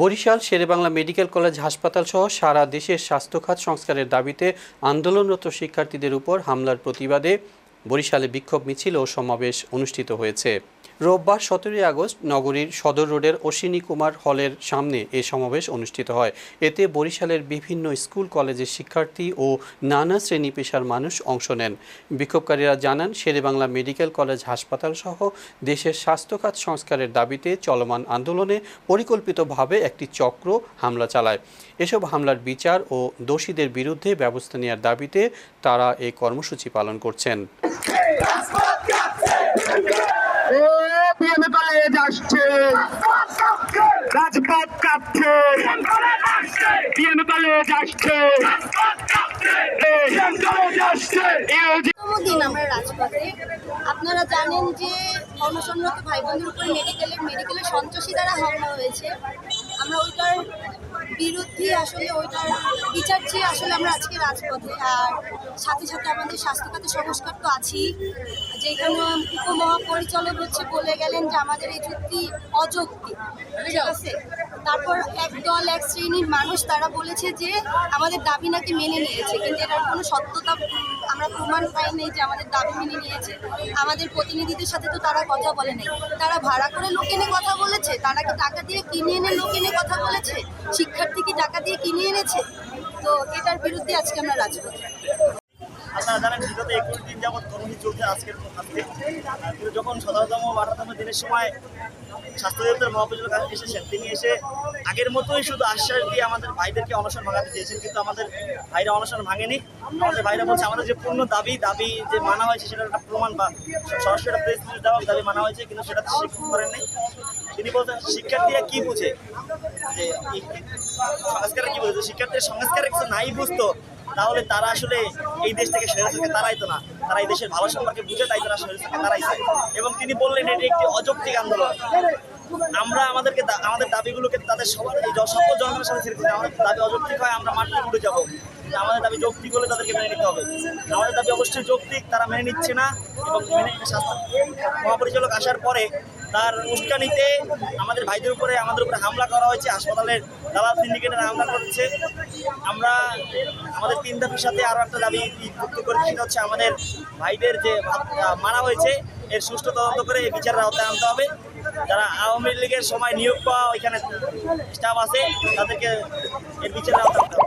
Barishal, Sherebangla medical college হাসপাতাল সহ সারা দেশের স্বাস্থ্যখাত সংস্কারের দাবিতে আন্দোলনরত শিক্ষার্থীদের উপর হামলার প্রতিবাদে বরিশালে বিক্ষোভ মিছিল ও সমাবেশ অনুষ্ঠিত হয়েছে। রোববার সতেরোই আগস্ট নগরীর সদর রোডের অশ্বিনী কুমার হলের সামনে এ সমাবেশ অনুষ্ঠিত হয়। এতে বরিশালের বিভিন্ন স্কুল, কলেজের শিক্ষার্থী ও নানা শ্রেণি পেশার মানুষ অংশ নেন। বিক্ষোভকারীরা জানান, শেরেবাংলা মেডিকেল কলেজ হাসপাতাল সহ দেশের স্বাস্থ্যখাত সংস্কারের দাবিতে চলমান আন্দোলনে পরিকল্পিতভাবে একটি চক্র হামলা চালায়। এসব হামলার বিচার ও দোষীদের বিরুদ্ধে ব্যবস্থা নেওয়ার দাবিতে তারা এই কর্মসূচি পালন করছেন। ও দিন আমরা রাজপথে। আপনারা জানেন যে অনশনরত ভাই বোনদের উপর মেডিকেলের মেডিকেলের সন্ত্রাসী দ্বারা হামলা হয়েছে। আমরা ওইটার বিরুদ্ধে আসলে ওইটার বিচার চেয়ে আসলে আমরা আজকে রাজপথে, আর সাথে সাথে আমাদের স্বাস্থ্যখাতে সংস্কার তো আছেই। যেখানে উপমহাপরিচালক হচ্ছে বলে গেলেন যে আমাদের এই চুক্তি অযৌক্তিক। ঠিক আছে? তারপর এক দল, এক শ্রেণির মানুষ, তারা বলেছে যে আমাদের দাবি নাকি মেনে নিয়েছে, কিন্তু এটার কোনো সত্যতা আমরা প্রমাণ পাই নাই যে আমাদের দাবি মেনে নিয়েছে। আমাদের প্রতিনিধিদের সাথে তো তারা কথা বলে নাই। তারা ভাড়া করে লোক এনে কথা বলেছে, তারা কি টাকা দিয়ে কিনে এনে লোক এনে কথা বলেছে? শিক্ষার্থী কি টাকা দিয়ে কিনে এনেছে? তো এটার বিরুদ্ধে আজকে আমরা রাজপথে। আপনারা জানেন, বিগত একুশ দিন যাবৎ চলছে আজকের যখন সতেরোতম আঠারোতম দিনের সময় স্বাস্থ্য অধিদপ্তর মহাপরিচালক এসেছেন। তিনি এসে আগের মতোই শুধু আশ্বাস দিয়ে আমাদের ভাইদেরকে অনশন ভাঙাতে চেয়েছেন, কিন্তু আমাদের ভাইরা অনশন ভাঙেনি। আমাদের ভাইরা বলছে, আমাদের যে পূর্ণ দাবি দাবি যে মানা হয়েছে সেটার একটা প্রমাণ বা সরাসরি একটা প্রেস রিলিজ দেওয়া দাবি মানা হয়েছে, কিন্তু সেটা স্বীকার করেননি তিনি বলতেন শিক্ষার্থীরা কি বুঝে? যে এই সংস্কারে কি বুঝে? শিক্ষার্থীর সংস্কারে কিছু নাই বুঝতো, তাহলে তারা আসলে এই দেশ থেকে সরে থাকে তারাই তো না। তারা এই দেশের ভালো সম্পর্কে বুঝে তাই তারা তারাই চায় এবং তিনি বললেন, এটি একটি অযৌক্তিক আন্দোলন। আমরা আমাদেরকে আমাদের দাবিগুলোকে তাদের সবার এই সকল জনগণের সাথে ছেড়ে দিতে আমাদের দাবি অযৌক্তিক হয়, আমরা মাঠে উঠে যাব। আমাদের দাবি যৌক্তিক হলে তাদেরকে মেনে নিতে হবে। আমাদের দাবি অবশ্যই যৌক্তিক, তারা মেনে নিচ্ছে না এবং মেনে মহাপরিচালক আসার পরে তার উস্কানিতে আমাদের ভাইদের উপরে, আমাদের উপরে হামলা করা হয়েছে। হাসপাতালের দালাল সিন্ডিকেটের হামলা করছে। আমরা আমাদের তিন দাবির সাথে আরও একটা দাবি যুক্ত করে সেটা হচ্ছে আমাদের ভাইদের যে মারা হয়েছে, এর সুষ্ঠু তদন্ত করে এই বিচারের আওতায় আনতে হবে। যারা আওয়ামী লীগের সময় নিয়োগ পাওয়া ওইখানে স্টাফ আছে, তাদেরকে এর বিচারের আওতায় আনতে হবে।